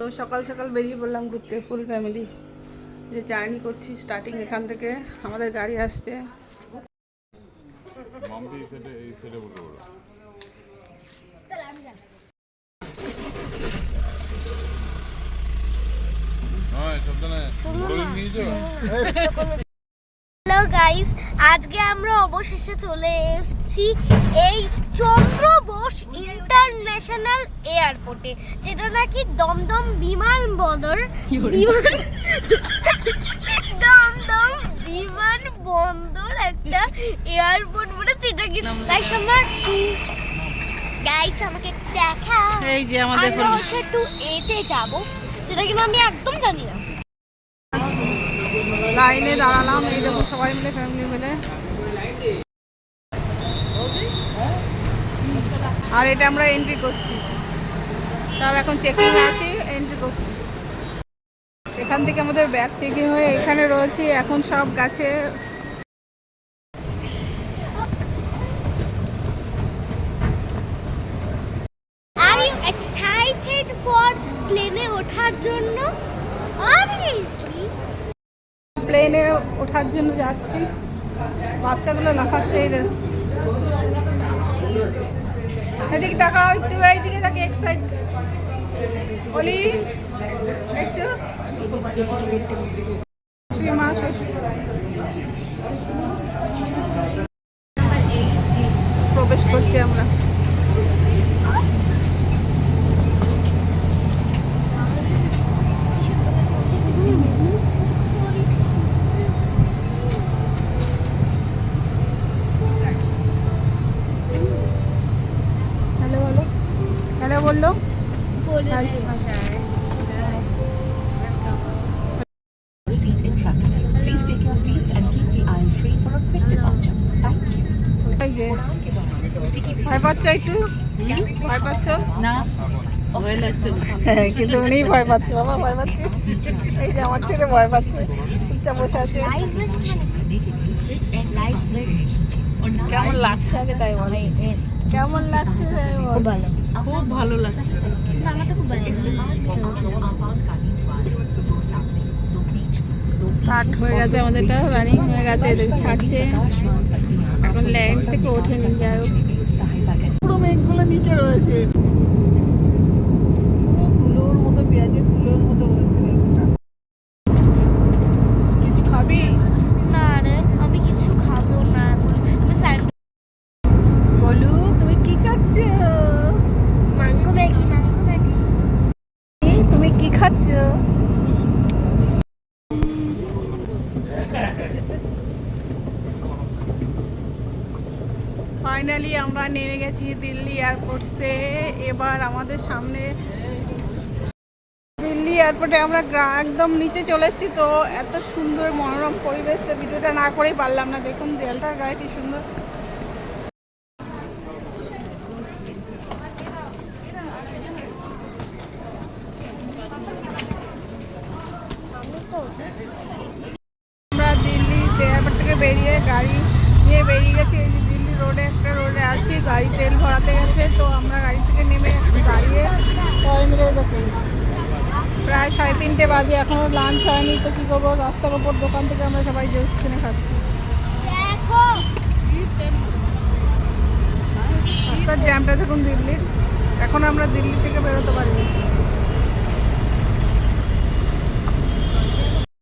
তো সকাল সকাল বেরিয়ে পড়লাম ঘুরতে ফুল ফ্যামিলি যে জার্নি করছি স্টার্টিং এখান থেকে আমাদের গাড়ি আসছে। সাবধানে। নিয়েছো গাইস আজকে আমরা অবশেষে চলে এসেছি এই চন্দ্র বোস ইন্টারন্যাশনাল এয়ারপোর্টে যেটা নাকি দমদম বিমান বন্দর বিমান দমদম বিমান বন্দর একটা এয়ারপোর্ট বলে সেটা কি তাই আমার গাইস আমাকে দেখা। এই যে আমাদের আমরা হচ্ছে একটু এতে যাব যেটা কিন্তু আমি একদম জানি না। লাইনে দাঁড়ালাম, এই দেখো সবাই মিলে ফ্যামিলি মিলে। আর এটা আমরা এন্ট্রি করছি। তাও এখন চেকিং আছি এন্ট্রি করছি। এখান থেকে আমাদের ব্যাগ চেকিং হয়ে এখানে রয়েছি, এখন সব গাছে। প্লেনে ওঠার জন্য? প্লেনে ওঠার জন্য যাচ্ছি। বাচ্চাগুলো লাফাচ্ছে এই দেখো। এদিকে তাকাও একটু, এইদিকে তাকে এক সাইড বলি একটু। শ্রীমা প্রবেশ করছি আমরা। যে ভয় পাচ্ছ একটু? ভয় পাচ্ছ? ভয় না। হ্যাঁ কিন্তু উনিই ভয় পাচ্ছে। বাবা ভয় পাচ্ছিস? এই যে আমার ছেলে ভয় পাচ্ছে। চুপচাপ বসে আছে। কেমন লাগছে আগে তাই বল? কেমন লাগছে তাই বল? ভালো। খুব ভালো লাগছে। আমার তো খুব ভালো স্টার্ট হয়ে গেছে আমাদেরটা রানিং হয়ে গেছে এদের ছাড়ছে। এখন ল্যান্ড থেকে ওঠেনি যাই হোক। পুরো মেঘগুলো নিচে রয়েছে পুরো তুলোর মতো পেঁয়াজের তুলোর মতো রয়েছে মেঘটা কিছু খাবি না রে আমি কিছু খাব না আমি স্যান্ডউইচ বলু তুমি কি খাচ্ছ? মাংস ম্যাগি মাংস ম্যাগি। তুমি কি খাচ্ছ? ফাইনালি আমরা নেমে গেছি দিল্লি এয়ারপোর্টসে এবার আমাদের সামনে দিল্লি এয়ারপোর্টে আমরা একদম নিচে চলে এসেছি তো এত সুন্দর মনোরম পরিবেশ ভিডিওটা না করেই পারলাম না। দেখুন দেয়ালটার গাড়িটি সুন্দর আমরা দিল্লি এয়ারপোর্ট থেকে বেরিয়ে গাড়ি নিয়ে বেরিয়ে গেছি। এই যে দিল্লি রোডে একটা রোডে আছি গাড়ি তেল ভরাতে গেছে তো আমরা গাড়ি থেকে নেমে দাঁড়িয়ে সবাই মিলে দেখুন প্রায় সাড়ে তিনটে বাজে এখনও লাঞ্চ হয়নি তো কী করব? রাস্তার ওপর দোকান থেকে আমরা সবাই জুস কিনে খাচ্ছি। রাস্তার জ্যামটা দেখুন দিল্লির। এখন আমরা দিল্লি থেকে বেরোতে পারিনি।